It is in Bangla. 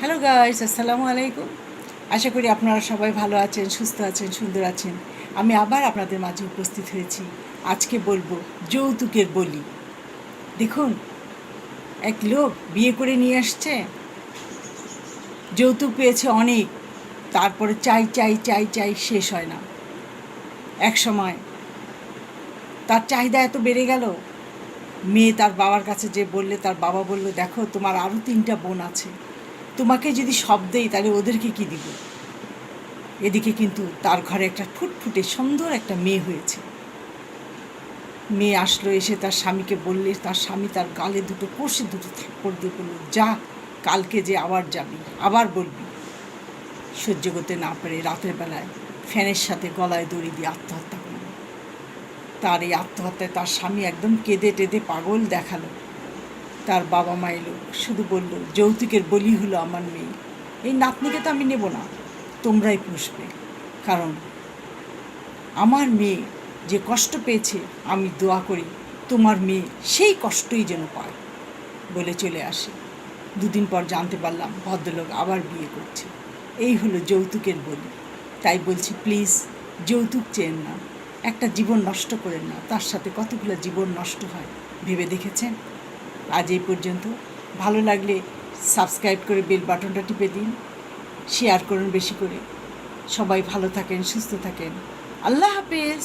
হ্যালো গাইস আসসালামু আলাইকুম আশা করি আপনারা সবাই ভালো আছেন, সুস্থ আছেন, সুন্দর আছেন। আমি আবার আপনাদের মাঝে উপস্থিত হয়েছি। আজকে বলব যৌতুকের বলি। দেখুন, এক লোক বিয়ে করে নিয়ে আসছে। যৌতুক পেয়েছে অনেক। তারপরে চাই চাই চাই চাই শেষ হয় না। এক সময় তার চাহিদা এত বেড়ে গেল। মেয়ে তার বাবার কাছে যে বললে, তার বাবা বলল, দেখো, তোমার আরও তিনটা বোন আছে। তোমাকে যদি সব দেই, তাহলে ওদেরকে কি দিব? এদিকে কিন্তু তার ঘরে একটা ফুটফুটে সুন্দর একটা মেয়ে হয়েছে। মেয়ে আসলো, এসে তার স্বামীকে বললে, তার স্বামী তার গালে দুটো কষে, দুটো থাপ্পড় দিয়ে বলল, যা, কালকে যে আবার যাবি, আবার বলবি। সহ্য করতে না পেরে রাতের বেলায় ফ্যানের সাথে গলায় দড়ি দিয়ে আত্মহত্যা করল। তার এই আত্মহত্যায় তার স্বামী একদম কেঁদে টেদে পাগল দেখাল। তার বাবা মা এলো, শুধু বলল, যৌতুকের বলি হলো আমার মেয়ে। এই নাতনিকে তো আমি নেব না, তোমরাই পুষবে। কারণ আমার মেয়ে যে কষ্ট পেয়েছে, আমি দোয়া করি, তোমার মেয়ে সেই কষ্টই যেন পায়, বলে চলে আসে। দুদিন পর জানতে পারলাম, ভদ্রলোক আবার বিয়ে করছে। এই হলো যৌতুকের বলি। তাই বলছি, প্লিজ, যৌতুক চেন না। একটা জীবন নষ্ট করেন না। তার সাথে কতগুলো জীবন নষ্ট হয়, ভেবে দেখেছেন? আজ এই পর্যন্ত। ভালো লাগলে সাবস্ক্রাইব করে বেল বাটনটা টিপে দিন শেয়ার করুন বেশি করে। সবাই ভালো থাকেন, সুস্থ থাকেন। আল্লাহ হাফেজ।